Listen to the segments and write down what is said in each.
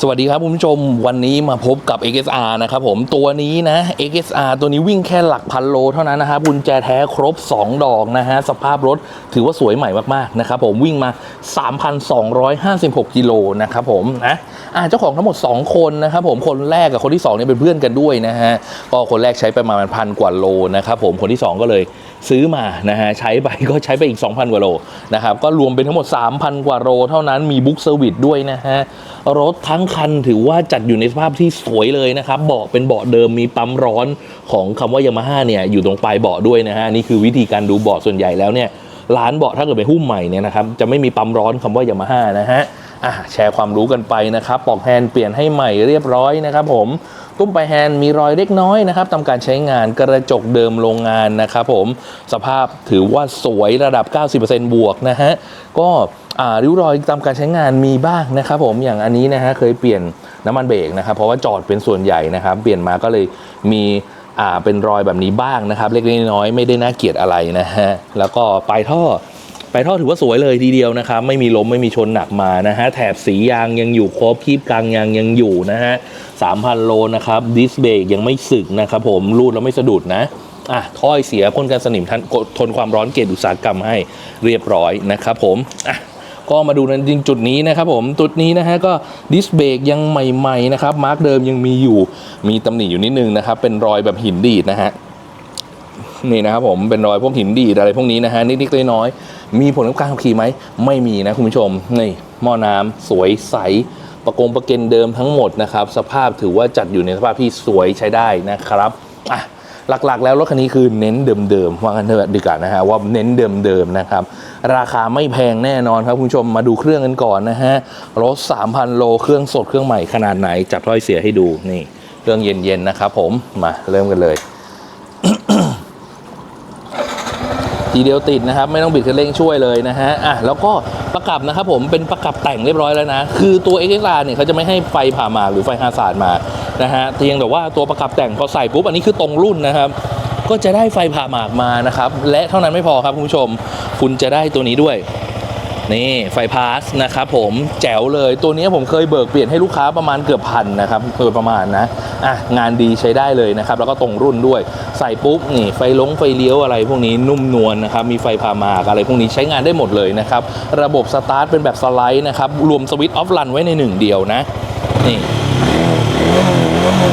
สวัสดีครับคุณผู้ชมวันนี้มาพบกับ XSR นะครับผมตัวนี้นะ XSR ตัวนี้วิ่งแค่หลักพันโลเท่านั้นนะครับกุญแจแท้ครบ 2 ดอกนะฮะสภาพรถถือว่าสวยใหม่มากๆนะครับผมวิ่งมา 3,256 กิโลนะครับผมนะอ่าเจ้าของทั้งหมด 2 คนนะครับผมคนแรกกับคนที่2เนี่ยเป็นเพื่อนกันด้วยนะฮะก็คนแรกใช้ไปประมาณพันกว่าโลนะครับผมคนที่ 2 ก็เลย ซื้อมานะฮะใช้ไปก็ใช้ไปอีก 2,000 กว่าโลนะครับก็รวมเป็นทั้งหมด 3,000 กว่าโลเท่านั้นมีบุ๊กเซอร์วิสด้วยนะฮะรถทั้งคันถือว่าจัดอยู่ในสภาพที่สวยเลยนะครับเบาะเป็นเบาะเดิมมีปั๊มร้อนของคำว่ายามาฮ่าเนี่ยอยู่ตรงปลายเบาะด้วยนะฮะนี่คือวิธีการดูเบาะส่วนใหญ่แล้วเนี่ยร้านเบาะถ้าเกิดเป็นหุ้มใหม่เนี่ยนะครับจะไม่มีปั๊มร้อนคำว่ายามาฮ่านะฮะอะแชร์ความรู้กันไปนะครับปลอกแฮนด์เปลี่ยนให้ใหม่เรียบร้อยนะครับผม ตุ้มปลายแฮนด์มีรอยเล็กน้อยนะครับทำการใช้งานกระจกเดิมโรงงานนะครับผมสภาพถือว่าสวยระดับ 90%บวกนะฮะก็ริ้วรอยตามการใช้งานมีบ้างนะครับผมอย่างอันนี้นะฮะเคยเปลี่ยนน้ำมันเบรกนะครับเพราะว่าจอดเป็นส่วนใหญ่นะครับเปลี่ยนมาก็เลยมีอ่าเป็นรอยแบบนี้บ้างนะครับ เล็กๆน้อยๆไม่ได้น่าเกลียดอะไรนะฮะแล้วก็ปลายท่อ ปลายท่อถือว่าสวยเลยทีเดียวนะครับ ไม่มีล้มไม่มีชนหนักมานะฮะ แถบสียางยังอยู่ครบคีบกลางยางยังอยู่นะฮะ3,000โลนะครับ ดิสเบรกยังไม่สึกนะครับผมรูดแล้วไม่สะดุดนะอะถ้อยเสียพ่นกันสนิมทันทนความร้อนเกตอุตสาหกรรมให้เรียบร้อยนะครับผมอะก็มาดูในจริงจุดนี้นะครับผมจุดนี้นะฮะก็ดิสเบรกยังใหม่ ๆ นะครับ มาร์กเดิมยังมีอยู่มีตำหนิอยู่นิดนึงนะครับ เป็นรอยแบบหินดีดนะฮะ นี่นะครับผมเป็นรอยพวกหินดีดอะไรพวกนี้นะฮะนิดๆน้อยๆมีผลกับการขับขี่ไหมไม่มีนะคุณผู้ชมนี่หม้อน้ำสวยใสประกงประเก็นเดิมทั้งหมดนะครับสภาพถือว่าจัดอยู่ในสภาพที่สวยใช้ได้นะครับอะหลักๆ แล้วรถคันนี้คือเน้นเดิมๆว่ากันเถอะดีกว่านะฮะว่าเน้นเดิมๆนะครับ ราคาไม่แพงแน่นอนครับคุณผู้ชมมาดูเครื่องกันก่อนนะฮะรถ 3,000 โลเครื่องสดเครื่องใหม่ขนาดไหนจัดถ้อยเสียให้ดูนี่เครื่องเย็นๆนะครับผมมาเริ่มกันเลย ทีเดียวติดนะครับ ไม่ต้องบิดคันเร่งช่วยเลยนะฮะอะแล้วก็ประกับนะครับผมเป็นประกับแต่งเรียบร้อยแล้วนะ คือตัว x อ r เนี่ยเขาจะไม่ให้ไฟผ่าหมากหรือไฟฮาสาดมานะฮะเพียงแต่ว่าตัวประกับแต่งพอใส่ปุ๊บอันนี้คือตรงรุ่นนะครับก็จะได้ไฟผ่าหมากมานะครับ และเท่านั้นไม่พอครับคุณผู้ชม คุณจะได้ตัวนี้ด้วย นี่ไฟพาสนะครับผมแจ๋วเลยตัวนี้ผมเคยเบิกเปลี่ยนให้ลูกค้าประมาณเกือบพันนะครับโดยประมาณนะอะงานดีใช้ได้เลยนะครับ แล้วก็ตรงรุ่นด้วยใส่ปุ๊บนี่ไฟลงไฟเลี้ยวอะไรพวกนี้นุ่มนวลนะครับมีไฟพามากอะไรพวกนี้ใช้งานได้หมดเลยนะครับ ระบบสตาร์ทเป็นแบบสไลด์นะครับ รวมสวิตช์ออฟรันไว้ในหนึ่งเดียวนะนี่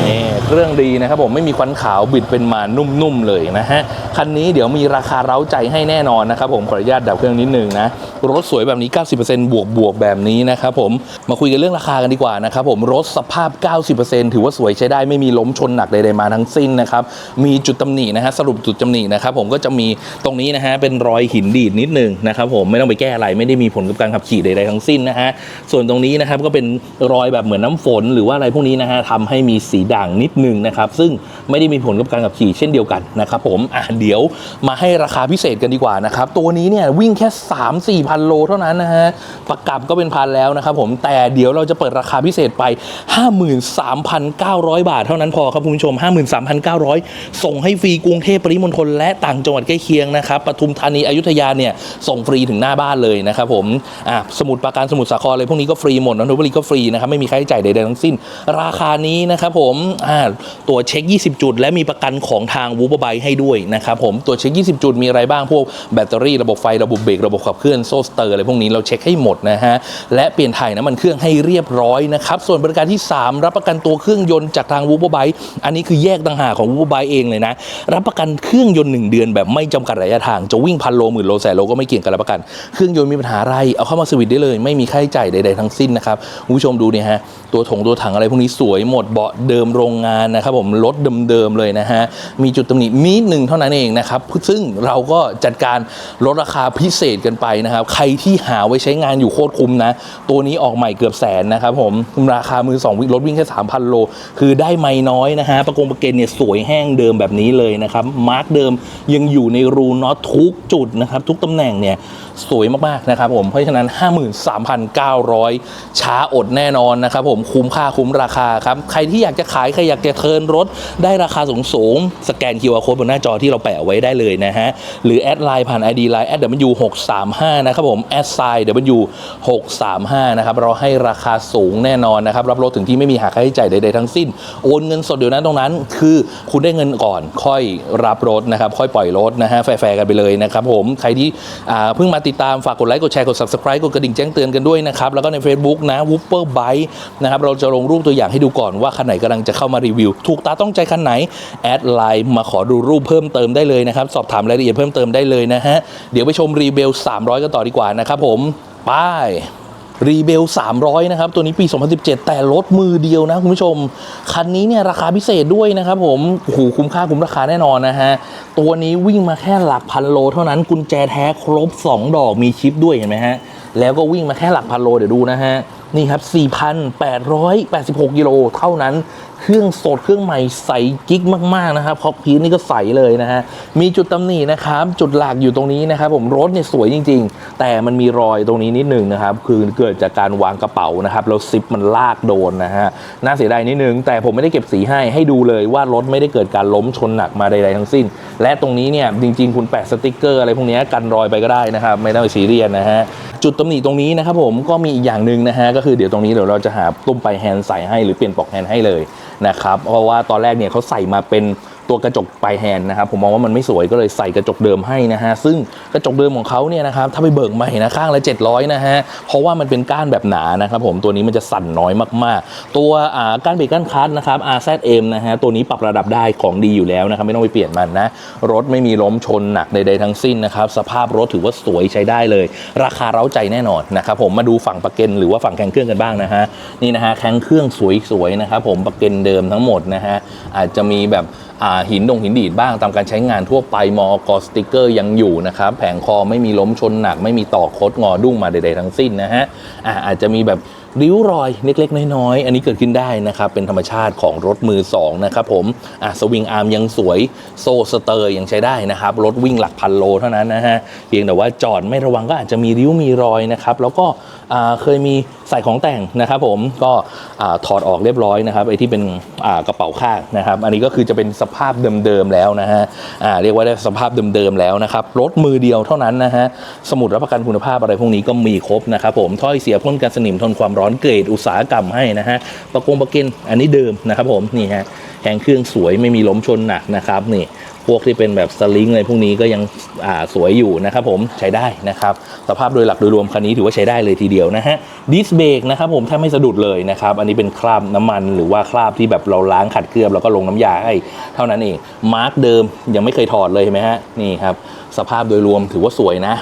นี่เครื่องดีนะครับผมไม่มีควันขาวบิดเป็นมานุ่มๆเลยนะฮะคันนี้เดี๋ยวมีราคาเร้าใจให้แน่นอนนะครับผมขออนุญาตดับเครื่องนิดนึงนะ รถสวยแบบนี้ 90%บวกบวกแบบนี้นะครับผมมาคุยกันเรื่องราคากันดีกว่านะครับผมรถสภาพ 90%ถือว่าสวยใช้ได้ไม่มีล้มชนหนักใดๆมาทั้งสิ้นนะครับมีจุดตำหนินะฮะสรุปจุดตำหนินะครับผมก็จะมีตรงนี้นะฮะเป็นรอยหินดีดนิดนึงนะครับผมไม่ต้องไปแก้อะไรไม่ได้มีผลกับการขับขี่ใดๆทั้งสิ้นนะฮะส่วนตรงนี้นะครับก็เป็นรอยแบบเหมือนน้ำฝน หรือว่าอะไรพวกนี้นะฮะทำให้มีสีด่างนิดหนึ่งนะครับซึ่งไม่ได้มีผลกับการขับขี่เช่นเดียวกันนะครับผมอะเดี๋ยวมาให้ราคาพิเศษกันดีกว่านะครับตัวนี้เนี่ยวิ่งแค่3 4พันโลเท่านั้นนะฮะประกับก็เป็นพันแล้วนะครับผมแต่เดี๋ยวเราจะเปิดราคาพิเศษไป 53,900 บาทเท่านั้นพอครับคุณผู้ชม 53,900 ส่งให้ฟรีกรุงเทพปริมณฑลและต่างจังหวัดใกล้เคียงนะครับปทุมธานีอยุธยาเนี่ยส่งฟรีถึงหน้าบ้านเลยนะครับผมอะสมุดปราการสมุทรสาครอะไรพวกนี้ก็ฟรีหมดนนทบุรีก็ฟรีนะครับไม่มีค่าใช้จ่ายใดๆทั้งสิ้น ราคานี้นะครับผมอ่าตัวเช็ค 20 จุด และมีประกันของทางวูบ e ไบให้ด้วยนะครับผมตัวเช็ค 20 จุดมีอะไรบ้างพวกแบตเตอรี่ระบบไฟระบบเบรกระบบขับเคลื่อนโซ่สเตอร์อะไรพวกนี้เราเช็คให้หมดนะฮะ และเปลี่ยนถ่ายน้ำมันเครื่องให้เรียบร้อยนะครับ ส่วนบริการที่ 3 รับประกันตัวเครื่องยนต์จากทางวูบ e ไบอันนี้คือแยกต่างหากของวูบ e ไบเองเลยนะ รับประกันเครื่องยนต์หนึ่งเดือนแบบไม่จำกัดระยะทางจะวิ่งพันโลหมื่นโลแสนโลก็ไม่เกี่ยงกันรับประกัน เครื่องยนต์มีปัญหาอะไรเอาเข้ามาสวิตได้เลย ไม่มีค่าใช้จ่ายใดๆทั้งสิ้นนะครับคุณผู้ชมดูเนี่ยฮะตัวถงตัวถังอะไรพวกนี้สวยหมดเบาะเดิมโรงงานนะครับผมรถเดิมๆเลยนะฮะมีจุดตำหนินิดหนึ่งเท่านั้นเองนะครับซึ่งเราก็จัดการลดราคาพิเศษกันไปนะครับใครที่หาไว้ใช้งานอยู่โคตรคุ้มนะ ตัวนี้ออกใหม่เกือบแสนนะครับผมราคามือสองรถวิ่งแค่3,000โล คือได้ไม่น้อยนะฮะประกงประเกนเนี่ยสวยแห้งเดิมแบบนี้เลยนะครับมาร์กเดิมยังอยู่ในรูน็อตทุกจุดนะครับทุกตำแหน่งเนี่ยสวยมากๆนะครับผมเพราะฉะนั้น 53,900 ช้าอดแน่นอนนะครับผมคุ้มค่าคุ้มราคาครับใครที่อยากจะขาย ใครอยากจะเทิร์นรถได้ราคาสูงสูงสแกน QR code บนหน้าจอที่เราแปะไว้ได้เลยนะฮะหรือแอดไลน์ผ่าน ID Line แอด W635 นะครับผมแอดไซน์ W635 นะครับเราให้ราคาสูงแน่นอนนะครับรับรถถึงที่ไม่มีหักค่าใช้จ่ายใดๆทั้งสิ้น โอนเงินสดเดี๋ยวนั้นตรงนั้น คือคุณได้เงินก่อนค่อยรับรถนะครับค่อยปล่อยรถนะฮะแฟร์ๆกันไปเลยนะครับผมใครที่เพิ่งมาติดตามฝากกดไลค์กดแชร์กด subscribe กดกระดิ่งแจ้งเตือนกันด้วยนะครับแล้วก็ใน Facebook นะ w o o p e r Bike นะครับเราจะลงรูปตัวอย่างให้ดูก่อนว่าคันไหนกำลังจะเข้ามารีวิว ถูกตาต้องใจคันไหนแอดไลน์มาขอดูรูปเพิ่มเติมได้เลยนะครับสอบถามรายละเอียดเพิ่มเติมได้เลยนะฮะเดี๋ยวไปชมรีเบล300กันต่อดีกว่านะครับผมป้ายรีเบล300 นะครับ ตัวนี้ปี 2017 แต่รถมือเดียวนะ คุณผู้ชม คันนี้เนี่ยราคาพิเศษด้วยนะครับผมโอ้โหคุ้มค่าคุ้มราคาแน่นอนนะฮะ ตัวนี้วิ่งมาแค่หลักพันโล เท่านั้นกุญแจแท้ครบ 2 ดอกมีชิปด้วยเห็นไหมฮะ แล้วก็วิ่งมาแค่หลักพันโลเดี๋ยวดูนะฮะ นี่ครับ 4,886กิโลเท่านั้น เครื่องสดเครื่องใหม่ใสกิ๊กมากๆนะครับคอกพีนี่ก็ใสเลยนะฮะมีจุดตำหนินะครับจุดหลักอยู่ตรงนี้นะครับผมรถเนี่ยสวยจริง ๆ แต่มันมีรอยตรงนี้นิดหนึ่งนะครับคือเกิดจากการวางกระเป๋านะครับแล้วซิปมันลากโดนนะฮะน่าเสียดายนิดนึง แต่ผมไม่ได้เก็บสีให้ให้ดูเลยว่ารถไม่ได้เกิดการล้มชนหนักมาใดๆทั้งสิ้น และตรงนี้เนี่ยจริง ๆ คุณแปะสติกเกอร์อะไรพวกนี้กันรอยไปก็ได้นะครับไม่ต้องไปซีเรียสนะฮะจุดตำหนิตรงนี้นะครับผมก็มีอีกอย่างหนึ่งนะฮะก็คือเดี๋ยวตรงนี้เดี๋ยวเราจะหาตุ้มไปแฮนด์ใส่ให้หรือเปลี่ยนปลอกแฮนด์ให้เลย นะครับเพราะว่าตอนแรกเนี่ยเขาใส่มาเป็นตัวกระจกปลายแฮนด์นะครับผมมองว่ามันไม่สวยก็เลยใส่กระจกเดิมให้นะฮะซึ่งกระจกเดิมของเขาเนี่ยนะครับถ้าไปเบิกใหม่นะข้างละ 700นะฮะเพราะว่ามันเป็นก้านแบบหนานะครับผมตัวนี้มันจะสั่นน้อยมากๆ ตัวอ่าก้านเบรกก้านคัตนะครับ RZM นะฮะตัวนี้ปรับระดับได้ของดีอยู่แล้วนะครับไม่ต้องไปเปลี่ยนมันนะรถไม่มีล้มชนหนักใดๆทั้งสิ้นนะครับสภาพรถถือว่าสวยใช้ได้เลย ราคาเร้าใจแน่นอนนะครับผมมาดูฝั่งประเกันหรือว่าฝั่งแข้งเครื่องกันบ้างนะฮะนี่นะฮะแข้งเครื่องสวยๆนะครับผมประเกันเดิมทั้งหมดนะฮะอาจจะมีแบบ หินดงหินดีดบ้างตามการใช้งานทั่วไปมอกอสติกเกอร์ยังอยู่นะครับแผงคอไม่มีล้มชนหนัก ไม่มีต่อคดงอดุ้งมาใดๆทั้งสิ้นนะฮะอาอาจจะมีแบบริ้วรอยเล็กๆ น้อยๆ อันนี้เกิดขึ้นได้นะครับ เป็นธรรมชาติของรถมือสองนะครับผมอ่าสวิงอาร์มยังสวยโซสเตอร์ยังใช้ได้นะครับ รถวิ่งหลักพันโลเท่านั้นนะฮะ เพียงแต่ว่าจอดไม่ระวังก็อาจจะมีริ้วมีรอยนะครับ แล้วก็ เคยมีใส่ของแต่งนะครับผมก็อถอดออกเรียบร้อยนะครับไอ้ที่เป็นกระเป๋าข้างนะครับ อันนี้ก็คือจะเป็นสภาพเดิมๆแล้วนะฮะเรียกว่าได้สภาพเดิมๆแล้วนะครับรถมือเดียวเท่านั้นนะฮะสมุดรับประกันคุณภาพอะไรพวกนี้ก็มีครบนะครับผมถ้อยเสียพ่นกันสนิมทนความร้อนเกรดอุตสาหกรรมให้นะฮะประกงประเกินอันนี้เดิมนะครับผมนี่ฮะแหงเครื่องสวยไม่มีล้มชนหนักนะครับนี่ วกที่เป็นแบบสลิงอะไรพวกนี้ก็ยังอ่าสวยอยู่นะครับผมใช้ได้นะครับสภาพโดยหลักโดยรวมคันนี้ถือว่าใช้ได้เลยทีเดียวนะฮะดิสเบรกนะครับผมถ้าไม่สะดุดเลยนะครับอันนี้เป็นคราบน้ำมันหรือว่าคราบที่แบบเราล้างขัดเคลือบแล้วก็ลงน้ำยาให้เท่านั้นเองมาร์กเดิมยังไม่เคยถอดเลยเห็นไหมฮะนี่ครับสภาพโดยรวมถือว่าสวยนะ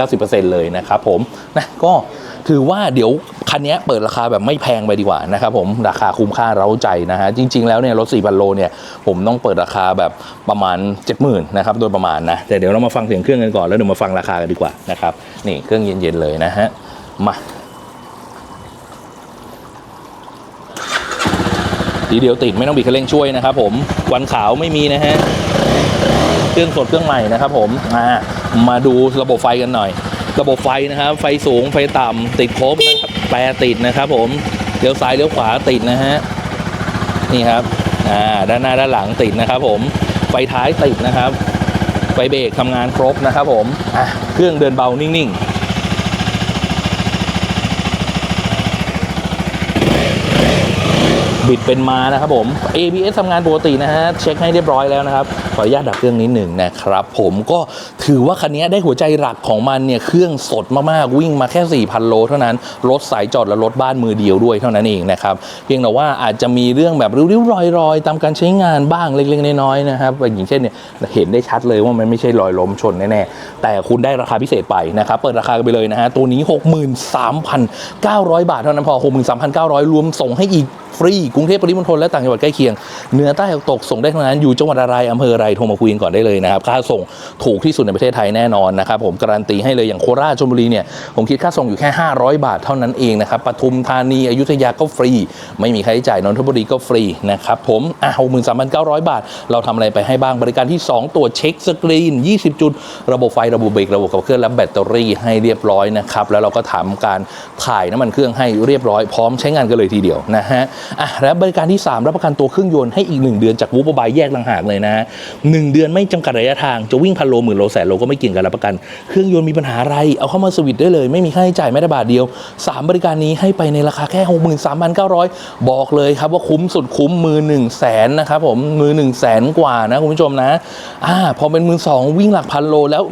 80-90%เลยนะครับผมนะก็ถือว่าเดี๋ยวคันนี้เปิดราคาแบบไม่แพงไปดีกว่านะครับผมราคาคุ้มค่าเร้าใจนะฮะจริง ๆ แล้วเนี่ยรถ4,000โลเนี่ยผมต้องเปิดราคาแบบประมาณ 70,000นะครับโดยประมาณนะแต่เดี๋ยวเรามาฟังเสียงเครื่องกันก่อนแล้วเดี๋ยวมาฟังราคากันดีกว่านะครับนี่เครื่องเย็นๆเลยนะฮะมาทีเดียวติดไม่ต้องบีบคันเร่งช่วยนะครับผมวันขาวไม่มีนะฮะ เครื่องสดเครื่องใหม่นะครับผมมามาดูระบบไฟกันหน่อย ระบบไฟนะครับ ไฟสูงไฟต่ำติดครบนะครับแปรติดนะครับ ผมเลี้ยวซ้ายเลี้ยวขวาติดนะฮะนี่ครับอ่าด้านหน้าด้านหลังติดนะครับ ผมไฟท้ายติดนะครับไฟเบรกทำงานครบนะครับ ผมอะเครื่องเดินเบานิ่งๆ บิดเป็นมานะครับผม ABS ทำงานปกตินะฮะ เช็คให้เรียบร้อยแล้วนะครับ ขออนุญาตดับเครื่องนิดหนึ่งนะครับ ผมก็ถือว่าคันนี้ได้หัวใจหลักของมันเนี่ย เครื่องสดมากๆ วิ่งมาแค่ 4,000 โลเท่านั้น รถสายจอดและรถบ้านมือเดียวด้วยเท่านั้นเองนะครับ เพียงแต่ว่าอาจจะมีเรื่องแบบริ้วๆรอยๆ ตามการใช้งานบ้างเล็กๆ น้อยๆ นะครับ อย่างเช่นเนี่ยเห็นได้ชัดเลยว่ามันไม่ใช่รอยล้มชนแน่ๆ แต่คุณได้ราคาพิเศษไปนะครับ เปิดราคากันไปเลยนะฮะ ตัวนี้ 63,900 บาทเท่านั้นพอ 63,900 รวมส่งให้อีก ฟรีกรุงเทพปริมณฑลและต่างจังหวัดใกล้เคียงเหนือใต้ตกส่งได้ทั้งนั้นอยู่จังหวัดอะไรอำเภออะไรโทรมาคุยกันก่อนได้เลยนะครับค่าส่งถูกที่สุดในประเทศไทยแน่นอนนะครับผมการันตีให้เลยอย่างโคราชชลบุรีเนี่ยผมคิดค่าส่งอยู่แค่ 500 บาทเท่านั้นเองนะครับปทุมธานีอยุธยาก็ฟรี ไม่มีค่าใช้จ่ายนนทบุรีก็ฟรีนะครับผมอะ63,900บาท เราทำอะไรไปให้บ้างบริการที่ 2 ตัวเช็คสกรีน 20 จุด ระบบไฟระบบเบรกระบบขับเคลื่อนและแบตเตอรี่ให้เรียบร้อยนะครับแล้วเราก็ทำการถ่ายน้ำมันเครื่องให้เรียบร้อยพร้อมใช้งานกันเลยทีเดียวนะฮะอะและบริการที่ 3 รับประกันตัวเครื่องยนต์ให้อีก 1 เดือนจากวูบายแยกต่างหากเลยนะฮะหนึ่งเดือนไม่จำกัดระยะทางจะวิ่งพันโลหมื่นโลแสนโลก็ไม่เกี่ยงกันรับประกัน เครื่องยนต์มีปัญหาอะไร เอาเข้ามาสวิตได้เลย ไม่มีค่าใช้จ่ายแม้แต่บาทเดียว 3 บริการนี้ให้ไปในราคาแค่ 63,900 บอกเลยครับว่าคุ้มสุดคุ้มมือ1 0 0 0 0แสนนะครับผมมือ1 0 0 0 0แสนกว่านะคุณผู้ชมนะอ่าพอเป็นมือสองวิ่งหลักพันโลแล้ว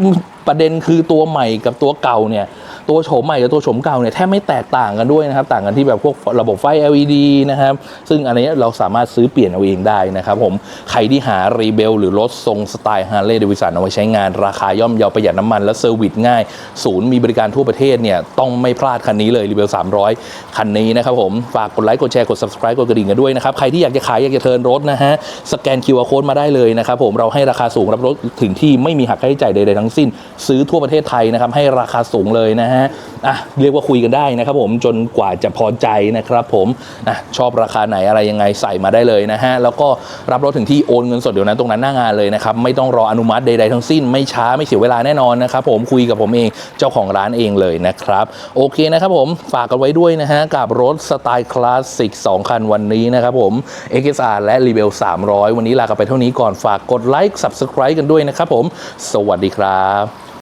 ประเด็นคือตัวใหม่กับตัวเก่าเนี่ยตัวโฉมใหม่กับตัวโฉมเก่าเนี่ยแทบไม่แตกต่างกันด้วยนะครับ ต่างกันที่แบบพวกระบบไฟ LED นะครับ ซึ่งอันนี้เราสามารถซื้อเปลี่ยนเอาเองได้นะครับผมใครที่หารีเบลหรือรถทรงสไตล์ฮาร์เลย์เดวิสันเอาไว้ใช้งานราคาย่อมเยาประหยัดน้ำมันและเซอร์วิสง่าย ศูนย์มีบริการทั่วประเทศเนี่ยต้องไม่พลาดคันนี้เลยรีเบล300 คันนี้นะครับผมฝากกดไลค์กดแชร์กด subscribe กดกระดิ่งกันด้วยนะครับใครที่อยากจะขายอยากจะเทิร์นรถนะฮะสแกน QR code มาได้เลยนะครับผมเราให้ราคาสูงรับรถถึงที่ไม่มีหักค่าใช้จ่ายใดๆทั้งสิ้นซื้อทั่วประเทศไทยนะครับให้ราคาสูงเลยนะฮะอะเรียกว่าคุยกันได้นะครับผมจนกว่าจะพอใจนะครับผมอะชอบราคาไหนอะไรยังไงใส่มาได้เลยนะฮะแล้วก็รับรถถึงที่โอนเงินสดเดี๋ยวนั้นตรงนั้นหน้างานเลยนะครับไม่ต้องรออนุมัติใดๆทั้งสิ้นไม่ช้าไม่เสียเวลาแน่นอนนะครับผมคุยกับผมเองเจ้าของร้านเองเลยนะครับโอเคนะครับผมฝากกันไว้ด้วยนะฮะกับรถสไตล์คลาสสิก2คันวันนี้นะครับผม XSR และ r e b e l 300 วันนี้ลากันไปเท่านี้ก่อนฝากกดไลค์ Subscribe กันด้วยนะครับผม สวัสดีครับ